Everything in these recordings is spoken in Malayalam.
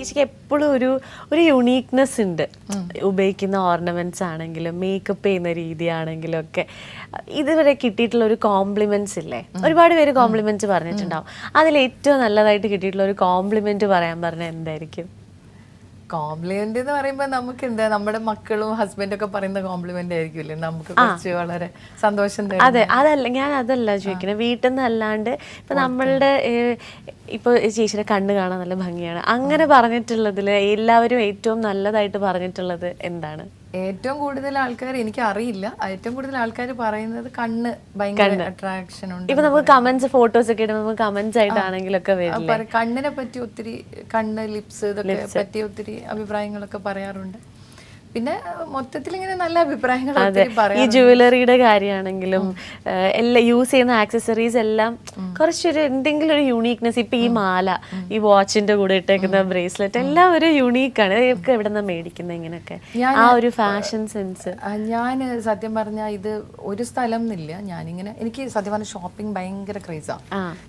ചേച്ചിക്ക് എപ്പോഴും ഒരു ഒരു യുണീക്നെസ് ഉണ്ട്. ഉപയോഗിക്കുന്ന ഓർണമെന്റ്സ് ആണെങ്കിലും മേക്കപ്പ് ചെയ്യുന്ന രീതിയാണെങ്കിലും ഒക്കെ ഇതുവരെ കിട്ടിയിട്ടുള്ള ഒരു കോംപ്ലിമെന്റ്സ് ഇല്ലേ? ഒരുപാട് പേര് കോംപ്ലിമെന്റ്സ് പറഞ്ഞിട്ടുണ്ടാവും. അതിൽ ഏറ്റവും നല്ലതായിട്ട് കിട്ടിയിട്ടുള്ള ഒരു കോംപ്ലിമെന്റ് പറയാൻ പറഞ്ഞാൽ എന്തായിരിക്കും? കോംപ്ലിമെന്റ് എന്ന് പറയുമ്പോൾ നമുക്ക് എന്താ നമ്മുടെ മക്കളും ഹസ്ബൻഡും ഒക്കെ പറയുന്ന കോംപ്ലിമെന്റ് ആയിരിക്കില്ലേ നമുക്ക് കുറച്ച് വളരെ സന്തോഷം അതെ അതല്ല ഞാൻ അതല്ല ചോദിക്കുന്നത് വീട്ടിൽ നിന്ന് അല്ലാണ്ട് ഇപ്പൊ നമ്മളുടെ ഇപ്പൊ ചേച്ചിയുടെ കണ്ണ് കാണാൻ നല്ല ഭംഗിയാണ്. അങ്ങനെ പറഞ്ഞിട്ടുള്ളതിൽ എല്ലാവരും ഏറ്റവും നല്ലതായിട്ട് പറഞ്ഞിട്ടുള്ളത് എന്താണ്? ഏറ്റവും കൂടുതൽ ആൾക്കാർ എനിക്ക് അറിയില്ല ഏറ്റവും കൂടുതൽ ആൾക്കാർ പറയുന്നത് കണ്ണ് ഭയങ്കര അട്രാക്ഷൻ ഉണ്ട് ഇപ്പൊ നമുക്ക് കമന്റ്സ് ഫോട്ടോസ് ഒക്കെ ഇടുമ്പോൾ നമുക്ക് കമന്റ്സ് ആയിട്ടാണെങ്കിലൊക്കെ കണ്ണിനെ പറ്റി ഒത്തിരി കണ്ണ് ലിപ്സ് ഇതൊക്കെ പറ്റി ഒത്തിരി അഭിപ്രായങ്ങളൊക്കെ പറയാറുണ്ട്. പിന്നെ മൊത്തത്തിൽ ഇങ്ങനെ നല്ല അഭിപ്രായങ്ങൾ ഈ ജുവലറിയുടെ കാര്യമാണെങ്കിലും എല്ലാം യൂസ് ചെയ്യുന്ന ആക്സസറീസ് എല്ലാം കുറച്ചൊരു എന്തെങ്കിലും ഒരു യൂണീക്നെസ് ഇപ്പൊ ഈ മാല ഈ വാച്ചിന്റെ കൂടെ ഇട്ടേക്കുന്ന ബ്രേസ്ലെറ്റ് എല്ലാം ഒരു യൂണീക്കാണ് ഇതൊക്കെ എവിടെ നിന്ന് മേടിക്കുന്നത് ഇങ്ങനെയൊക്കെ? ആ ഒരു ഫാഷൻ സെൻസ് ഞാൻ സത്യം പറഞ്ഞാൽ ഇത് ഒരു സ്ഥലം എന്നില്ല ഞാനിങ്ങനെ എനിക്ക് സത്യം പറഞ്ഞ ഷോപ്പിംഗ് ഭയങ്കര ക്രേസാണ്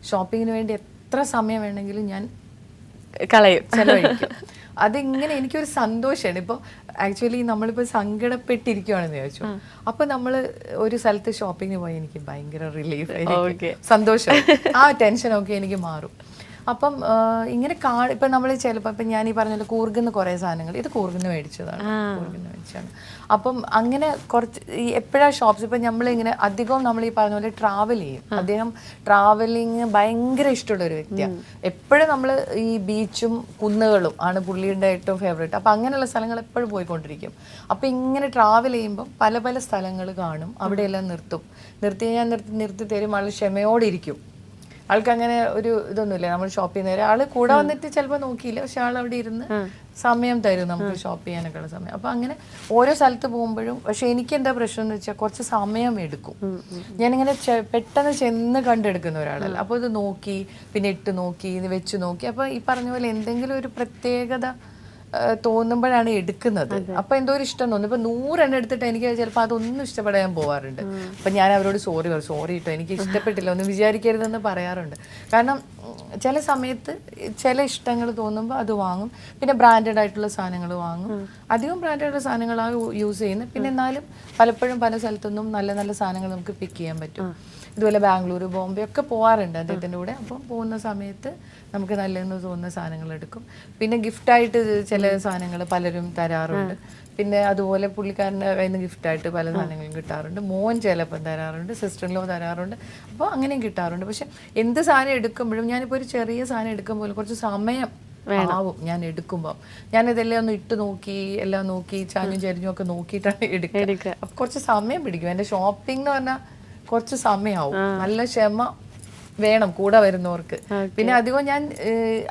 ഷോപ്പിങ്ങിന് വേണ്ടി എത്ര സമയം വേണമെങ്കിലും ഞാൻ കളയും. ചെലവഴിക്കും. അതിങ്ങനെ എനിക്കൊരു സന്തോഷമാണ് ഇപ്പോൾ ആക്ച്വലി നമ്മളിപ്പോൾ സങ്കടപ്പെട്ടിരിക്കുവാണെന്ന് ചോദിച്ചു അപ്പോൾ നമ്മൾ ഒരു സ്ഥലത്ത് ഷോപ്പിങ്ങിന് പോയി എനിക്ക് ഭയങ്കര റിലീഫ്. സന്തോഷം ആ ടെൻഷനൊക്കെ എനിക്ക് മാറും. അപ്പം ഇങ്ങനെ കാ ഇപ്പം നമ്മൾ ചിലപ്പോൾ ഇപ്പം ഞാൻ ഈ പറഞ്ഞ കൂർഗുന്ന കുറേ സാധനങ്ങൾ ഇത് കൂർഗുന്ന് മേടിച്ചതാണ് കൂർഗുന്ന് മേടിച്ചതാണ്. അപ്പം അങ്ങനെ കുറച്ച് ഈ എപ്പോഴാണ് ഷോപ്സ് ഇപ്പം നമ്മളിങ്ങനെ അധികവും നമ്മൾ ഈ പറഞ്ഞ പോലെ ട്രാവൽ ചെയ്യും. അദ്ദേഹം ട്രാവലിങ് ഭയങ്കര ഇഷ്ടമുള്ള ഒരു വ്യക്തിയാണ് എപ്പോഴും നമ്മൾ ഈ ബീച്ചും കുന്നുകളും ആണ് പുള്ളിയുടെ ഏറ്റവും ഫേവറേറ്റ് അപ്പം അങ്ങനെയുള്ള സ്ഥലങ്ങൾ എപ്പോഴും പോയിക്കൊണ്ടിരിക്കും. അപ്പം ഇങ്ങനെ ട്രാവൽ ചെയ്യുമ്പം പല പല സ്ഥലങ്ങൾ കാണും. അവിടെയെല്ലാം നിർത്തും. നിർത്തി ഞാൻ നിർത്തി നിർത്തി തരും. ആൾ ക്ഷമയോടെ ഇരിക്കും ആൾക്ക് അങ്ങനെ ഒരു ഇതൊന്നുമില്ല. നമ്മൾ ഷോപ്പ് ചെയ്യുന്നവരെ ആൾ കൂടെ വന്നിട്ട് ചിലപ്പോൾ നോക്കിയില്ല. പക്ഷെ ആൾ അവിടെ ഇരുന്ന് സമയം തരും നമുക്ക് ഷോപ്പ് ചെയ്യാനൊക്കെ ഉള്ള സമയം. അപ്പൊ അങ്ങനെ ഓരോ സ്ഥലത്ത് പോകുമ്പോഴും പക്ഷെ എനിക്ക് എന്താ പ്രശ്നം എന്ന് വെച്ചാൽ കുറച്ച് സമയം എടുക്കും. ഞാനിങ്ങനെ പെട്ടെന്ന് ചെന്ന് കണ്ടെടുക്കുന്ന ഒരാളല്ല. അപ്പോൾ ഇത് നോക്കി പിന്നെ ഇട്ട് നോക്കി ഇത് വെച്ച് നോക്കി. അപ്പൊ ഈ പറഞ്ഞ പോലെ എന്തെങ്കിലും ഒരു പ്രത്യേകത തോന്നുമ്പോഴാണ് എടുക്കുന്നത്. അപ്പൊ എന്തോ ഒരു ഇഷ്ടം തോന്നുന്നു. ഇപ്പൊ നൂറെണ്ണം എടുത്തിട്ട് എനിക്ക് ചിലപ്പോൾ അതൊന്നും ഇഷ്ടപ്പെടാൻ പോവാറുണ്ട്. അപ്പൊ ഞാൻ അവരോട് സോറി പറയും. സോറി കേട്ടോ എനിക്ക് ഇഷ്ടപ്പെട്ടില്ല. ഒന്നും വിചാരിക്കരുതെന്ന് പറയാറുണ്ട്. കാരണം ചില സമയത്ത് ചില ഇഷ്ടങ്ങൾ തോന്നുമ്പോൾ അത് വാങ്ങും. പിന്നെ ബ്രാൻഡഡ് ആയിട്ടുള്ള സാധനങ്ങൾ വാങ്ങും. അധികം ബ്രാൻഡഡ് ആയിട്ടുള്ള സാധനങ്ങളാണ് യൂസ് ചെയ്യുന്നത്. പിന്നെ എന്നാലും പലപ്പോഴും പല സ്ഥലത്തുനിന്നും നല്ല നല്ല സാധനങ്ങൾ നമുക്ക് പിക്ക് ചെയ്യാൻ പറ്റും. ഇതുപോലെ ബാംഗ്ലൂർ ബോംബെ ഒക്കെ പോകാറുണ്ട് അദ്ദേഹത്തിന്റെ കൂടെ. അപ്പം പോകുന്ന സമയത്ത് നമുക്ക് നല്ലതെന്ന് തോന്നുന്ന സാധനങ്ങൾ എടുക്കും. പിന്നെ ഗിഫ്റ്റായിട്ട് ചില സാധനങ്ങൾ പലരും തരാറുണ്ട്. പിന്നെ അതുപോലെ പുള്ളിക്കാരന്റെ കയ്യിൽ നിന്ന് ഗിഫ്റ്റായിട്ട് പല സാധനങ്ങളും കിട്ടാറുണ്ട്. മോൻ ചിലപ്പം തരാറുണ്ട് സിസ്റ്ററിലോ തരാറുണ്ട്. അപ്പോൾ അങ്ങനെയും കിട്ടാറുണ്ട്. പക്ഷെ എന്ത് സാധനം എടുക്കുമ്പോഴും ഞാനിപ്പോൾ ഒരു ചെറിയ സാധനം എടുക്കുമ്പോൾ കുറച്ച് സമയം ആവും ഞാൻ എടുക്കുമ്പോൾ ഞാൻ ഇതെല്ലാം ഒന്ന് ഇട്ട് നോക്കി എല്ലാം നോക്കി ചാഞ്ഞും ചരിഞ്ഞും ഒക്കെ നോക്കിയിട്ടാണ് എടുക്കുക. കുറച്ച് സമയം പിടിക്കും. എന്റെ ഷോപ്പിംഗ് എന്ന് പറഞ്ഞാൽ കുറച്ച് സമയമാവും നല്ല ക്ഷമ വേണം കൂടെ വരുന്നവർക്ക്. പിന്നെ അധികം ഞാൻ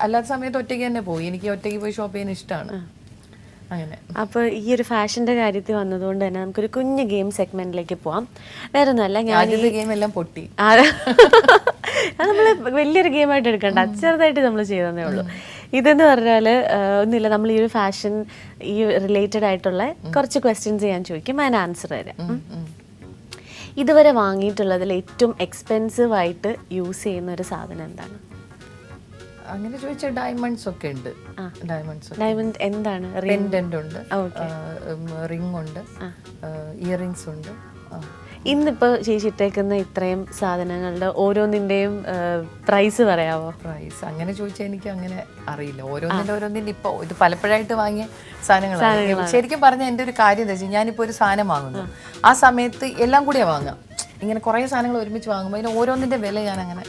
അല്ലാത്ത സമയത്ത് ഒറ്റയ്ക്ക് തന്നെ പോയി. എനിക്ക് ഒറ്റയ്ക്ക് പോയി ഷോപ്പ് ചെയ്യാൻ ഇഷ്ടമാണ് അങ്ങനെ. അപ്പൊ ഈ ഒരു ഫാഷന്റെ കാര്യത്തിൽ വന്നതുകൊണ്ട് തന്നെ നമുക്കൊരു കുഞ്ഞു ഗെയിം സെഗ്മെന്റിലേക്ക് പോവാം. വേറെ ഒന്നുമല്ല ഞാൻ ഗെയിം എല്ലാം പൊട്ടി. അത് നമ്മൾ വലിയൊരു ഗെയിമായിട്ട് എടുക്കണ്ട. ചെറുതായിട്ട് നമ്മൾ ചെയ്തതേ ഉള്ളൂ. ഇതെന്ന് പറഞ്ഞാൽ ഒന്നുമില്ല നമ്മൾ ഈ ഒരു ഫാഷൻ ഈ റിലേറ്റഡ് ആയിട്ടുള്ള കുറച്ച് ക്വസ്റ്റ്യൻസ് ഞാൻ ചോദിക്കും. അതിന് ആൻസർ തരാം. ഇതുവരെ വാങ്ങിയിട്ടുള്ളതിൽ ഏറ്റവും എക്സ്പെൻസീവ് ആയിട്ട് യൂസ് ചെയ്യുന്ന ഒരു സാധനം എന്താണ്? അങ്ങനെ ചോദിച്ചാൽ ഡയമണ്ട്സ് ഒക്കെ ഉണ്ട്. ഡയമണ്ട്സ് ഡയമണ്ട് എന്താണ്? പെൻഡന്റ് ഉണ്ട്. റിംഗ് ഉണ്ട്. ഇയറിങ്സ് ഉണ്ട്. ആ. ഇന്നിപ്പോ ചേച്ചി ഇട്ടേക്കുന്ന ഇത്രയും സാധനങ്ങളുടെ ഓരോന്നിന്റെയും പ്രൈസ് പറയാമോ പ്രൈസ് അങ്ങനെ ചോദിച്ചാൽ എനിക്ക് അങ്ങനെ അറിയില്ല. ഓരോന്നിന്റെ ഓരോന്നിന്റെ ഇപ്പോൾ ഇത് പലപ്പോഴായിട്ട് വാങ്ങിയ സാധനങ്ങളാണ്. ശരിക്കും പറഞ്ഞാൽ എന്റെ ഒരു കാര്യം എന്താ വെച്ചാൽ ഞാനിപ്പോൾ ഒരു സാധനം വാങ്ങുന്നു. ആ. സമയത്ത് എല്ലാം കൂടിയാണ് വാങ്ങാം ഇങ്ങനെ കുറെ സാധനങ്ങൾ ഒരുമിച്ച് വാങ്ങുമ്പോൾ അതിന് ഓരോന്നിന്റെ വില ഞാൻ അങ്ങനെ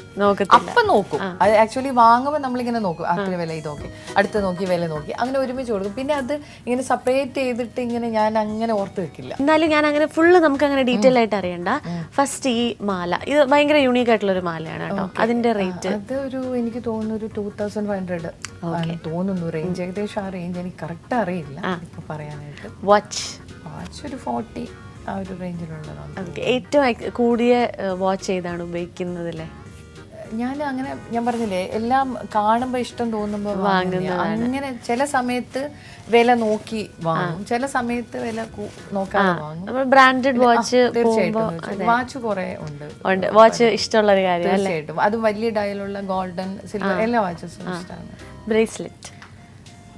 അപ്പം നോക്കും. അത് ആക്ച്വലി വാങ്ങുമ്പോൾ നമ്മളിങ്ങനെ നോക്കും. അത്ര വില ഇത് നോക്കി അടുത്ത് നോക്കി വില നോക്കി. അങ്ങനെ ഒരുമിച്ച് കൊടുക്കും. പിന്നെ അത് ഇങ്ങനെ സെപ്പറേറ്റ് ചെയ്തിട്ട് ഇങ്ങനെ ഞാൻ അങ്ങനെ ഓർത്ത് വെക്കില്ല. എന്നാലും ഞാൻ അങ്ങനെ ഫുള്ള് നമുക്ക് അങ്ങനെ ഡീറ്റെയിൽ ആയിട്ട് അറിയണ്ട. ഫസ്റ്റ് ഈ മാല. ഇത് ഭയങ്കര യൂണീക് ആയിട്ടുള്ള ഒരു മാലയാണ് കേട്ടോ. അതിന്റെ റേറ്റ് അത് ഒരു എനിക്ക് തോന്നുന്നു ഒരു ടൂ തൗസൻഡ് ഫൈവ് ഹൺഡ്രഡ് തോന്നുന്നു റേഞ്ച് ഏകദേശം ആ റേഞ്ച് എനിക്ക് കറക്റ്റ് അറിയില്ല പറയാനായിട്ട്. വാച്ച് വാച്ച് ഒരു ഫോർട്ടി ആ ഒരു റേഞ്ചിലുള്ളതാണ് ഏറ്റവും കൂടിയ വാച്ച് ഏതാണ് ഉപയോഗിക്കുന്നതിലെ? ഞാൻ അങ്ങനെ ഞാൻ പറഞ്ഞില്ലേ എല്ലാം കാണുമ്പോൾ ഇഷ്ടം തോന്നുമ്പോൾ വാങ്ങുന്നതാണ്. അങ്ങനെ ചില സമയത്ത് വില നോക്കി വാങ്ങും. ചില സമയത്ത് വില കൂ- നോക്കാതെ വാങ്ങും. നമ്മൾ ബ്രാൻഡഡ് വാച്ച് തീർച്ചയായിട്ടും വാച്ച് കുറെ ഉണ്ട്. ഉണ്ട്. വാച്ച് ഇഷ്ടമുള്ള ഒരു കാര്യം തീർച്ചയായിട്ടും. അത് വലിയ ഡയലുള്ള ഗോൾഡൻ സിൽവർ എല്ലാ വാച്ചസും ഇഷ്ടമാണ്. ബ്രേസ്ലെറ്റ്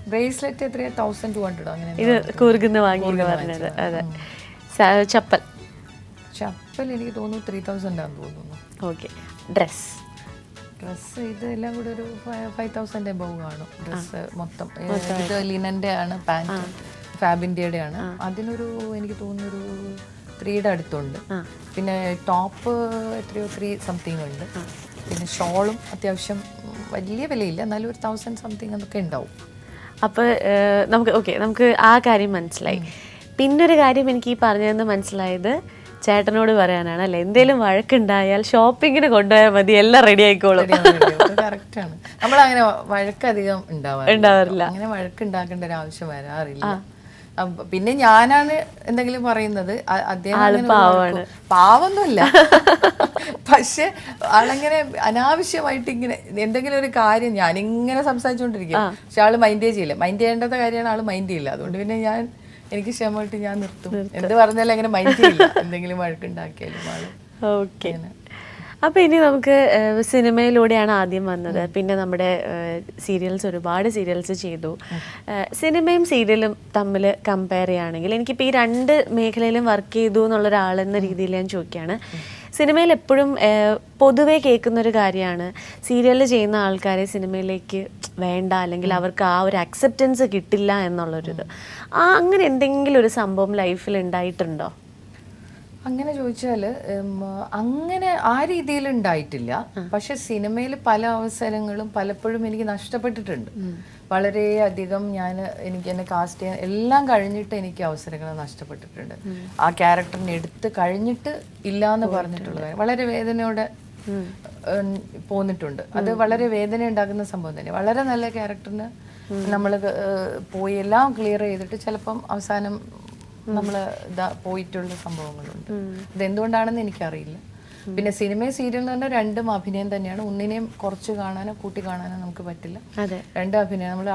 ബ്രേസ്ലെറ്റ് എത്രയാ? തൗസൻഡ് ടു ഹൺഡ്രഡ് അങ്ങനെ ഇത് കൂർഗുന്ന് വാങ്ങി പറഞ്ഞത്. അതെ. ചപ്പൽ. ചപ്പൽ എനിക്ക് തോന്നുന്നു ത്രീ തൗസൻഡ് ആണെന്ന് തോന്നുന്നു. ഓക്കെ. ഡ്രസ് ഡ്രസ്സ് ഇത് എല്ലാം കൂടെ ഒരു ഫൈവ് തൗസൻഡ് എബവ് കാണും. ഡ്രസ്സ് മൊത്തം. ഇത് ലിനന്റെ ആണ് പാന്റ് ഫാബിന്റെയുടെ ആണ്. അതിനൊരു എനിക്ക് തോന്നുന്നൊരു ത്രീയുടെ അടുത്തുണ്ട്. പിന്നെ ടോപ്പ് എത്രയോ ത്രീ സംതിങ് ഉണ്ട്. പിന്നെ ഷോളും അത്യാവശ്യം വലിയ വിലയില്ല. എന്നാലും ഒരു തൗസൻഡ് സംതിങ് എന്നൊക്കെ ഉണ്ടാവും. അപ്പോൾ നമുക്ക് ഓക്കെ നമുക്ക് ആ കാര്യം മനസ്സിലായി. പിന്നൊരു കാര്യം എനിക്ക് ഈ പറഞ്ഞതെന്ന് മനസ്സിലായത് ചേട്ടനോട് പറയാനാണ് അല്ലെ? എന്തേലും വഴക്കുണ്ടായാൽ ഷോപ്പിങ്ങിന് കൊണ്ടുപോയാൽ മതി എല്ലാം റെഡി ആയിക്കോളും. കറക്റ്റ് ആണ്. നമ്മൾ അങ്ങനെ വഴക്കധികം ഉണ്ടാവാറില്ല. ഉണ്ടാവാറില്ല. അങ്ങനെ വഴക്കുണ്ടാക്കേണ്ട ഒരു ആവശ്യം വരാറില്ല. പിന്നെ ഞാനാണ് എന്തെങ്കിലും പറയുന്നത് അദ്ദേഹം പാവൊന്നുമല്ല. പക്ഷെ ആളങ്ങനെ അനാവശ്യമായിട്ട് ഇങ്ങനെ എന്തെങ്കിലും ഒരു കാര്യം ഞാൻ ഇങ്ങനെ സംസാരിച്ചുകൊണ്ടിരിക്കും പക്ഷെ ആൾ മൈൻഡേ ചെയ്യില്ല. മൈൻഡ് ചെയ്യേണ്ടത് കാര്യമാണ് ആൾ മൈൻഡ് ചെയ്യില്ല. അതുകൊണ്ട് പിന്നെ ഞാൻ എനിക്ക് ക്ഷമമായിട്ട് ഞാൻ നിർത്തും. എന്ത് പറഞ്ഞാലും അങ്ങനെ മൈൻഡ് ചെയ്യില്ല. എന്തെങ്കിലും വഴക്കുണ്ടാക്കിയാലും ആൾ. ഓക്കെ. അപ്പോൾ ഇനി നമുക്ക് സിനിമയിലൂടെയാണ് ആദ്യം വന്നത്. പിന്നെ നമ്മുടെ സീരിയൽസ് ഒരുപാട് സീരിയൽസ് ചെയ്തു. സിനിമയും സീരിയലും തമ്മിൽ കമ്പയർ ചെയ്യുകയാണെങ്കിൽ എനിക്കിപ്പോൾ ഈ രണ്ട് മേഖലയിലും വർക്ക് ചെയ്തു എന്നുള്ള ഒരാളെന്ന രീതിയിൽ ഞാൻ ചോദിക്കുകയാണ്. സിനിമയിൽ എപ്പോഴും പൊതുവേ കേൾക്കുന്ന ഒരു കാര്യമാണ് സീരിയൽ ചെയ്യുന്ന ആൾക്കാരെ സിനിമയിലേക്ക് വേണ്ട അല്ലെങ്കിൽ അവർക്ക് ആ ഒരു അക്സെപ്റ്റൻസ് കിട്ടില്ല എന്നുള്ളൊരിത്. ആ അങ്ങനെ എന്തെങ്കിലും ഒരു സംഭവം ലൈഫിൽ ഉണ്ടായിട്ടുണ്ടോ? അങ്ങനെ ചോദിച്ചാൽ അങ്ങനെ ആ രീതിയിൽ ഉണ്ടായിട്ടില്ല. പക്ഷെ സിനിമയിൽ പല അവസരങ്ങളും പലപ്പോഴും എനിക്ക് നഷ്ടപ്പെട്ടിട്ടുണ്ട്. വളരെയധികം ഞാൻ എനിക്ക് എന്നെ കാസ്റ്റ് ചെയ്യാൻ എല്ലാം കഴിഞ്ഞിട്ട് എനിക്ക് അവസരങ്ങൾ നഷ്ടപ്പെട്ടിട്ടുണ്ട്. ആ ക്യാരക്ടറിനെ എടുത്ത് കഴിഞ്ഞിട്ട് ഇല്ല എന്ന് പറഞ്ഞിട്ടുള്ള കാര്യം വളരെ വേദനയോടെ പോന്നിട്ടുണ്ട്. അത് വളരെ വേദന ഉണ്ടാക്കുന്ന സംഭവം തന്നെ. വളരെ നല്ല ക്യാരക്ടറിന് നമ്മൾ പോയി എല്ലാം ക്ലിയർ ചെയ്തിട്ട് ചിലപ്പം അവസാനം നമ്മൾ ഇതാ പോയിട്ടുള്ള സംഭവങ്ങളുണ്ട്. ഇതെന്തുകൊണ്ടാണെന്ന് എനിക്കറിയില്ല. പിന്നെ സിനിമ സീരിയൽ എന്ന് പറഞ്ഞാൽ രണ്ടും അഭിനയം തന്നെയാണ്. ഒന്നിനെയും കുറച്ച് കാണാനോ കൂട്ടി കാണാനോ നമുക്ക് പറ്റില്ല. രണ്ട് അഭിനയം നമ്മൾ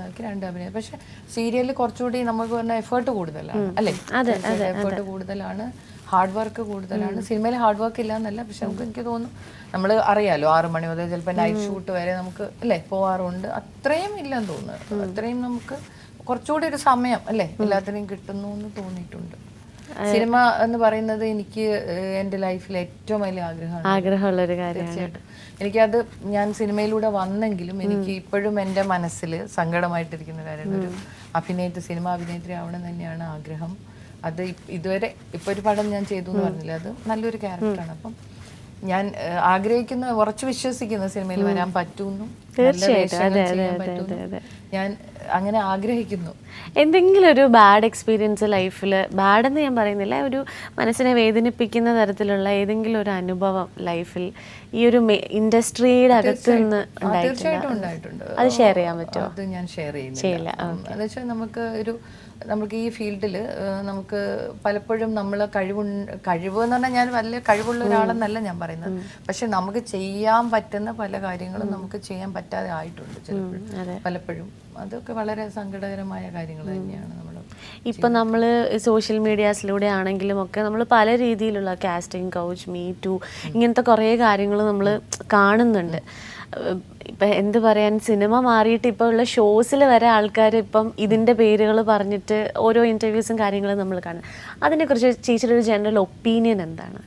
നോക്കി രണ്ട് അഭിനയം. പക്ഷെ സീരിയലിൽ കുറച്ചുകൂടി നമുക്ക് പറഞ്ഞ എഫേർട്ട് കൂടുതലാണ്. അല്ലേ? എഫേർട്ട് കൂടുതലാണ്. ഹാർഡ് വർക്ക് കൂടുതലാണ്. സിനിമയിൽ ഹാർഡ് വർക്ക് ഇല്ല എന്നല്ല പക്ഷെ നമുക്ക് എനിക്ക് തോന്നുന്നു നമ്മൾ അറിയാലോ ആറു മണി മുതൽ ചിലപ്പോൾ നൈറ്റ് ഷൂട്ട് വരെ നമുക്ക് അല്ലേ പോവാറുണ്ട്. അത്രയും ഇല്ലെന്ന് തോന്നുന്നു. അത്രയും നമുക്ക് കുറച്ചുകൂടി ഒരു സമയം അല്ലേ എല്ലാത്തിനും കിട്ടുന്നു എന്ന് തോന്നിയിട്ടുണ്ട്. സിനിമ എന്ന് പറയുന്നത് എനിക്ക് എന്റെ ലൈഫിൽ ഏറ്റവും വലിയ ആഗ്രഹമാണ്. ആഗ്രഹമുള്ള ഒരു കാര്യമാണ്. തീർച്ചയായിട്ടും. എനിക്കത് ഞാൻ സിനിമയിലൂടെ വന്നെങ്കിലും എനിക്ക് ഇപ്പോഴും എന്റെ മനസ്സിൽ സങ്കടമായിട്ടിരിക്കുന്ന കാര്യമാണ്. ഒരു അഭിനേത്രി സിനിമ അഭിനേത്രി ആവണം തന്നെയാണ് ആഗ്രഹം. അത് ഇതുവരെ ഇപ്പൊ ഒരു പടം ഞാൻ ചെയ്തു എന്ന് പറഞ്ഞില്ല? അത് നല്ലൊരു ക്യാരക്ടറാണ്. അപ്പം ഞാൻ ആഗ്രഹിക്കുന്ന ഉറച്ചു വിശ്വസിക്കുന്ന സിനിമയിൽ വരാൻ പറ്റുമെന്നും പറ്റുമെന്നും ഞാൻ അങ്ങനെ ആഗ്രഹിക്കുന്നു. എന്തെങ്കിലും ഒരു ബാഡ് എക്സ്പീരിയൻസ് ലൈഫിൽ ബാഡ് എന്ന് ഞാൻ പറയുന്നില്ല ഒരു മനസ്സിനെ വേദനിപ്പിക്കുന്ന തരത്തിലുള്ള ഏതെങ്കിലും ഒരു അനുഭവം ലൈഫിൽ ഈ ഒരു ഇൻഡസ്ട്രിയുടെ അകത്ത് നിന്ന് തീർച്ചയായിട്ടും ഉണ്ടായിട്ടുണ്ട്. ഉണ്ടായിട്ടുണ്ട്. അത് ഷെയർ ചെയ്യാൻ പറ്റുമോ? അത് ഞാൻ ഷെയർ ചെയ്യുന്നില്ല. എന്ന് വെച്ചാൽ നമുക്ക് ഒരു നമുക്ക് ഈ ഫീൽഡിൽ നമുക്ക് പലപ്പോഴും നമ്മൾ കഴിവ് കഴിവ് എന്ന് പറഞ്ഞാൽ ഞാൻ വലിയ കഴിവുള്ള ഒരാളെന്നല്ല ഞാൻ പറയുന്നത്. പക്ഷെ നമുക്ക് ചെയ്യാൻ പറ്റുന്ന പല കാര്യങ്ങളും നമുക്ക് ചെയ്യാൻ പറ്റാതെ ആയിട്ടുണ്ട് ചിലപ്പോഴും പലപ്പോഴും. അതൊക്കെ വളരെ സങ്കടകരമായ കാര്യങ്ങൾ തന്നെയാണ് നമ്മൾ ഇപ്പം നമ്മൾ സോഷ്യൽ മീഡിയാസിലൂടെ ആണെങ്കിലും ഒക്കെ നമ്മൾ പല രീതിയിലുള്ള കാസ്റ്റിംഗ് കൗച്ച് മീ ടു ഇങ്ങനത്തെ കുറേ കാര്യങ്ങൾ നമ്മൾ കാണുന്നുണ്ട്. ഇപ്പം എന്ത് പറയാൻ സിനിമ മാറിയിട്ട് ഇപ്പോൾ ഉള്ള ഷോസിൽ വരെ ആൾക്കാർ ഇപ്പം ഇതിന്റെ പേരുകൾ പറഞ്ഞിട്ട് ഓരോ ഇന്റർവ്യൂസും കാര്യങ്ങളും നമ്മൾ കാണും. അതിനെക്കുറിച്ച് ചേച്ചിയുടെ ഒരു ജനറൽ ഒപ്പീനിയൻ എന്താണ്?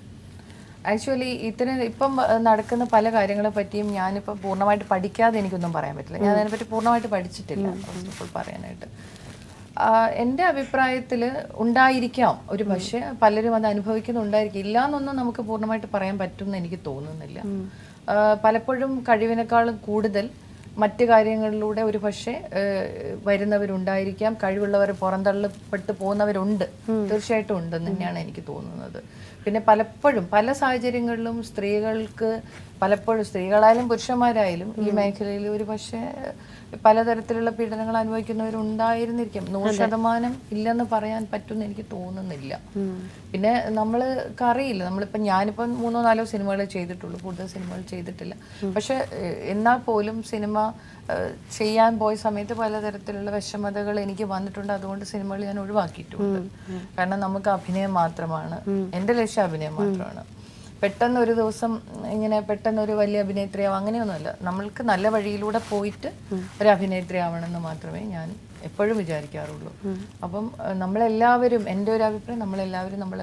ആക്ച്വലി ഇത്തരം ഇപ്പം നടക്കുന്ന പല കാര്യങ്ങളെ പറ്റിയും ഞാനിപ്പോൾ പൂർണമായിട്ട് പഠിക്കാതെ എനിക്കൊന്നും പറയാൻ പറ്റില്ല. ഞാൻ അതിനെപ്പറ്റി പൂർണമായിട്ട് പഠിച്ചിട്ടില്ല ഫസ്റ്റ് ഓഫ് ഓൾ പറയാനായിട്ട്. എന്റെ അഭിപ്രായത്തിൽ ഉണ്ടായിരിക്കാം. ഒരു പക്ഷേ പലരും അത് അനുഭവിക്കുന്നുണ്ടായിരിക്കും ഇല്ല എന്നൊന്നും നമുക്ക് പൂർണമായിട്ട് പറയാൻ പറ്റുമെന്ന് എനിക്ക് തോന്നുന്നില്ല. പലപ്പോഴും കഴിവിനേക്കാളും കൂടുതൽ മറ്റ് കാര്യങ്ങളിലൂടെ ഒരു പക്ഷേ വരുന്നവരുണ്ടായിരിക്കാം. കഴിവുള്ളവർ പുറന്തള്ളപ്പെട്ട് പോകുന്നവരുണ്ട്. തീർച്ചയായിട്ടും ഉണ്ടെന്ന് തന്നെയാണ് എനിക്ക് തോന്നുന്നത്. പിന്നെ പലപ്പോഴും പല സാഹചര്യങ്ങളിലും സ്ത്രീകൾക്ക് പലപ്പോഴും സ്ത്രീകളായാലും പുരുഷന്മാരായാലും ഈ മേഖലയിൽ ഒരു പക്ഷേ പലതരത്തിലുള്ള പീഡനങ്ങൾ അനുഭവിക്കുന്നവരുണ്ടായിരുന്നിരിക്കും. നൂറ് ശതമാനം ഇല്ലെന്ന് പറയാൻ പറ്റുമെന്ന് എനിക്ക് തോന്നുന്നില്ല. പിന്നെ നമ്മൾ അറിയില്ല നമ്മളിപ്പോൾ ഞാനിപ്പം മൂന്നോ നാലോ സിനിമകൾ ചെയ്തിട്ടുള്ളൂ. കൂടുതൽ സിനിമകൾ ചെയ്തിട്ടില്ല. പക്ഷെ എന്നാൽ പോലും സിനിമ ചെയ്യാൻ പോയ സമയത്ത് പലതരത്തിലുള്ള വിഷമതകൾ എനിക്ക് വന്നിട്ടുണ്ട്. അതുകൊണ്ട് സിനിമകൾ ഞാൻ ഒഴിവാക്കിയിട്ടുണ്ട്. കാരണം നമുക്ക് അഭിനയം മാത്രമാണ്. എന്റെ ലക്ഷ്യം അഭിനയം മാത്രമാണ്. പെട്ടെന്ന് ഒരു ദിവസം ഇങ്ങനെ പെട്ടെന്ന് ഒരു വലിയ അഭിനേത്രിയാവും. അങ്ങനെയൊന്നുമല്ല. നമ്മൾക്ക് നല്ല വഴിയിലൂടെ പോയിട്ട് ഒരു അഭിനേത്രി ആവണമെന്ന് മാത്രമേ ഞാൻ എപ്പോഴും വിചാരിക്കാറുള്ളൂ. അപ്പം നമ്മളെല്ലാവരും എന്റെ ഒരു അഭിപ്രായം നമ്മളെല്ലാവരും നമ്മൾ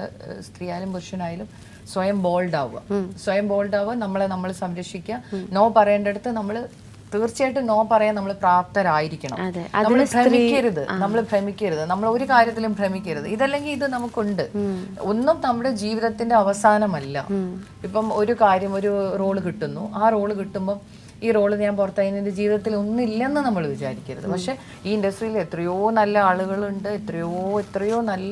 സ്ത്രീയായാലും പുരുഷനായാലും സ്വയം ബോൾഡ് ആവുക സ്വയം ബോൾഡ് ആവുക നമ്മളെ നമ്മൾ സംരക്ഷിക്കുക. നോ പറയേണ്ടടുത്ത് നമ്മൾ തീർച്ചയായിട്ടും നോ പറയാൻ നമ്മൾ പ്രാപ്തരായിരിക്കണം. നമ്മൾ ഭ്രമിക്കരുത്. നമ്മൾ ഭ്രമിക്കരുത്. നമ്മൾ ഒരു കാര്യത്തിലും ഭ്രമിക്കരുത്. ഇതല്ലെങ്കിൽ ഇത് നമുക്കുണ്ട്. ഒന്നും നമ്മുടെ ജീവിതത്തിന്റെ അവസാനമല്ല. ഇപ്പം ഒരു കാര്യം ഒരു റോൾ കിട്ടുന്നു. ആ റോൾ കിട്ടുമ്പോൾ ഈ റോൾ ഞാൻ പുറത്തായി എന്റെ ജീവിതത്തിൽ ഒന്നില്ലെന്ന് നമ്മൾ വിചാരിക്കരുത്. പക്ഷെ ഈ ഇൻഡസ്ട്രിയിൽ എത്രയോ നല്ല ആളുകളുണ്ട്. എത്രയോ എത്രയോ നല്ല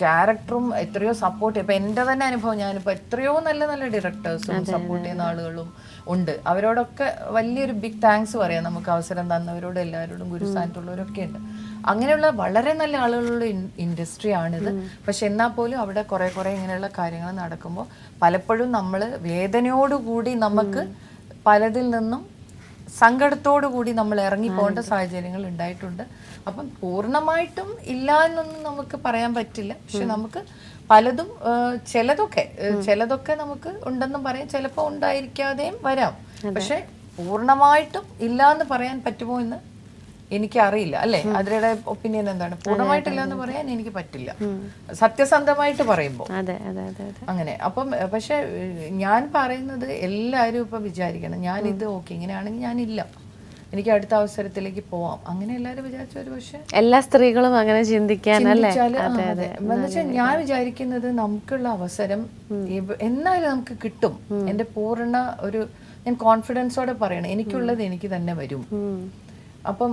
ക്യാരക്ടറും എത്രയോ സപ്പോർട്ട് ഇപ്പൊ എന്റെ തന്നെ അനുഭവം ഞാനിപ്പോൾ എത്രയോ നല്ല നല്ല ഡയറക്ടേഴ്സും സപ്പോർട്ട് ചെയ്യുന്ന ആളുകളും ഉണ്ട്. അവരോടൊക്കെ വലിയൊരു ബിഗ് താങ്ക്സ് പറയാം. നമുക്ക് അവസരം തന്നവരോട് എല്ലാവരോടും ഗുരുസ്ഥാനത്തുള്ളവരൊക്കെ ഉണ്ട്. അങ്ങനെയുള്ള വളരെ നല്ല ആളുകളുള്ള ഇൻഡസ്ട്രി ആണിത്. പക്ഷെ എന്നാൽ പോലും അവിടെ കുറെ കുറെ ഇങ്ങനെയുള്ള കാര്യങ്ങൾ നടക്കുമ്പോൾ പലപ്പോഴും നമ്മൾ വേദനയോടുകൂടി നമുക്ക് പലതിൽ നിന്നും സങ്കടത്തോടു കൂടി നമ്മൾ ഇറങ്ങി പോകേണ്ട സാഹചര്യങ്ങൾ ഉണ്ടായിട്ടുണ്ട്. അപ്പം പൂർണമായിട്ടും ഇല്ല എന്നൊന്നും നമുക്ക് പറയാൻ പറ്റില്ല. പക്ഷെ നമുക്ക് പലതും ചിലതൊക്കെ ചിലതൊക്കെ നമുക്ക് ഉണ്ടെന്നും പറയാം. ചിലപ്പോൾ ഉണ്ടായിരിക്കാതെയും വരാം. പക്ഷെ പൂർണമായിട്ടും ഇല്ല എന്ന് പറയാൻ പറ്റുമോ എന്ന് എനിക്കറിയില്ല അല്ലേ? അതിരുടെ ഒപ്പീനിയൻ എന്താണ്? പൂർണമായിട്ടില്ല എന്ന് പറയാൻ എനിക്ക് പറ്റില്ല. സത്യസന്ധമായിട്ട് പറയുമ്പോൾ. അങ്ങനെ. അപ്പം പക്ഷെ ഞാൻ പറയുന്നത് എല്ലാവരും ഇപ്പൊ വിചാരിക്കണം ഞാൻ ഇത് ഓക്കെ ഇങ്ങനെയാണെങ്കിൽ ഞാനില്ല. എനിക്ക് അടുത്ത അവസരത്തിലേക്ക് പോവാം. അങ്ങനെ എല്ലാവരും വിചാരിച്ച ഒരു പക്ഷെ എല്ലാ സ്ത്രീകളും അങ്ങനെ. എന്നുവെച്ചാൽ ഞാൻ വിചാരിക്കുന്നത് നമുക്കുള്ള അവസരം എന്നാലും നമുക്ക് കിട്ടും. എന്റെ പൂർണ ഒരു ഞാൻ കോൺഫിഡൻസോടെ പറയണം. എനിക്കുള്ളത് എനിക്ക് തന്നെ വരും. അപ്പം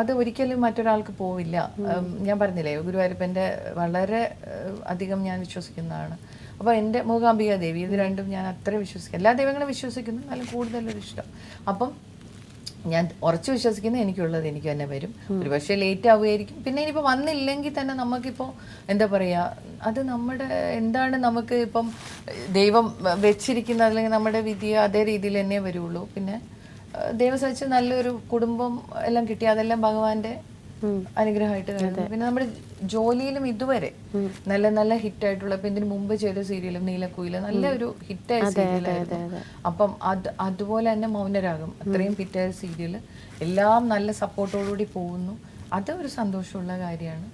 അത് ഒരിക്കലും മറ്റൊരാൾക്ക് പോവില്ല. ഞാൻ പറഞ്ഞില്ലേ ഗുരുവായൂരപ്പന്റെ വളരെ അധികം ഞാൻ വിശ്വസിക്കുന്നതാണ്. അപ്പോൾ എന്റെ മൂകാംബിക ദേവി ഇത് രണ്ടും ഞാൻ അത്ര വിശ്വസിക്കും എല്ലാ ദൈവങ്ങളും വിശ്വസിക്കുന്നു എന്നാലും കൂടുതലൊരു ഇഷ്ടം. അപ്പം ഞാൻ ഉറച്ചു വിശ്വസിക്കുന്നത് എനിക്കുള്ളത് എനിക്ക് തന്നെ വരും. ഒരു പക്ഷേ ലേറ്റ് ആവുകയായിരിക്കും. പിന്നെ ഇനിയിപ്പോൾ വന്നില്ലെങ്കിൽ തന്നെ നമുക്കിപ്പോൾ എന്താ പറയുക അത് നമ്മുടെ എന്താണ് നമുക്ക് ഇപ്പം ദൈവം വെച്ചിരിക്കുന്നത് അല്ലെങ്കിൽ നമ്മുടെ വിധിയെ അതേ രീതിയിൽ തന്നെ വരുള്ളൂ. പിന്നെ ദൈവം സഹിച്ച് നല്ലൊരു കുടുംബം എല്ലാം കിട്ടി. അതെല്ലാം ഭഗവാന്റെ അനുഗ്രഹമായിട്ട് കരുതുന്നു പിന്നെ നമ്മുടെ ജോലിയിലും ഇതുവരെ നല്ല നല്ല ഹിറ്റ് ആയിട്ടുള്ള ഇപ്പൊ ഇതിന് മുമ്പ് ചെയ്ത സീരിയലും നീലക്കുയിൽ നല്ല ഒരു ഹിറ്റായ സീരിയലായിരുന്നു. അപ്പം അത് അതുപോലെ തന്നെ മൗനരാഗം അത്രയും ഹിറ്റായ സീരിയൽ. എല്ലാം നല്ല സപ്പോർട്ടോടുകൂടി പോകുന്നു. അത് ഒരു സന്തോഷമുള്ള കാര്യമാണ്.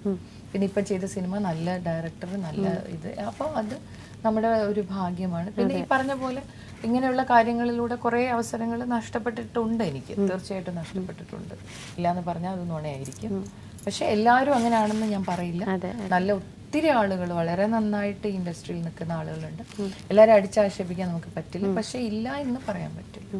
പിന്നെ ഇപ്പൊ ചെയ്ത സിനിമ നല്ല ഡയറക്ടർ നല്ല ഇത്. അപ്പോൾ അത് നമ്മുടെ ഒരു ഭാഗ്യമാണ്. പിന്നെ ഈ പറഞ്ഞ പോലെ ഇങ്ങനെയുള്ള കാര്യങ്ങളിലൂടെ കുറേ അവസരങ്ങൾ നഷ്ടപ്പെട്ടിട്ടുണ്ട് എനിക്ക്. തീർച്ചയായിട്ടും നഷ്ടപ്പെട്ടിട്ടുണ്ട്. ഇല്ലാന്ന് പറഞ്ഞാൽ അത് നുണയായിരിക്കും പക്ഷെ എല്ലാവരും അങ്ങനെയാണെന്ന് ഞാൻ പറയില്ല. നല്ല ഒത്തിരി ആളുകൾ വളരെ നന്നായിട്ട് ഇൻഡസ്ട്രിയിൽ നിൽക്കുന്ന ആളുകളുണ്ട്. എല്ലാവരും അടിച്ചാക്ഷേപിക്കാൻ നമുക്ക് പറ്റില്ല. പക്ഷെ ഇല്ല എന്ന് പറയാൻ പറ്റില്ല.